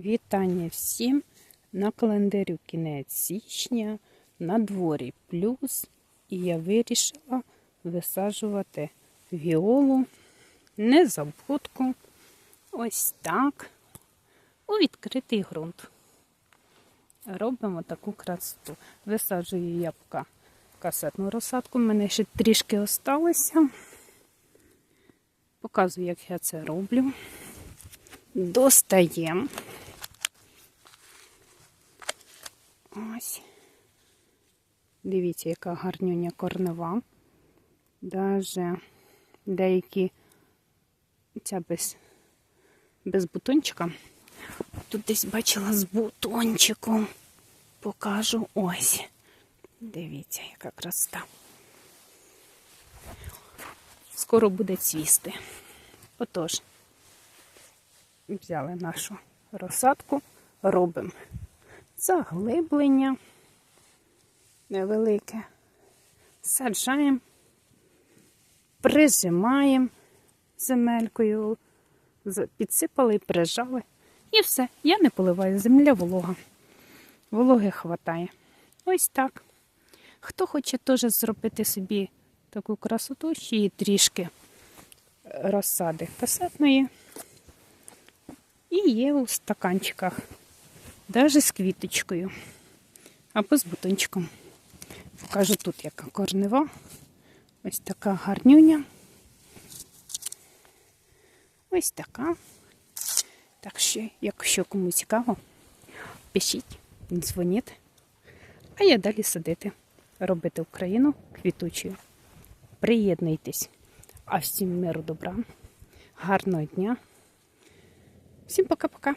Вітання всім на календарю кінець січня, на дворі плюс, і я вирішила висаджувати віолу незабудку ось так у відкритий ґрунт. Робимо таку красоту. Висаджую я поки касетну розсадку, в мене ще трішки осталося. Показую, як я це роблю. Достаємо. Ось. Дивіться, яка гарнюня корнева. Даже деякі ця без, без бутончика. Тут десь бачила з бутончиком. Покажу ось. Дивіться, яка красота. Скоро буде цвісти. Отож, взяли нашу розсадку, робимо заглиблення невелике, саджаємо, прижимаємо земелькою, підсипали і прижали. І все. Я не поливаю, земля волога. Вологи хватає. Ось так. Хто хоче теж зробити собі таку красоту, ще й трішки розсади касетної. І є у стаканчиках, навіть з квіточкою або з бутончиком. Покажу тут, яка корнева. Ось така гарнюня. Ось така. Так що, якщо кому цікаво, пишіть, дзвоніть. А я далі садити, робити Україну квітучою. Приєднуйтесь. А всім миру добра, гарного дня. Всім пока-пока.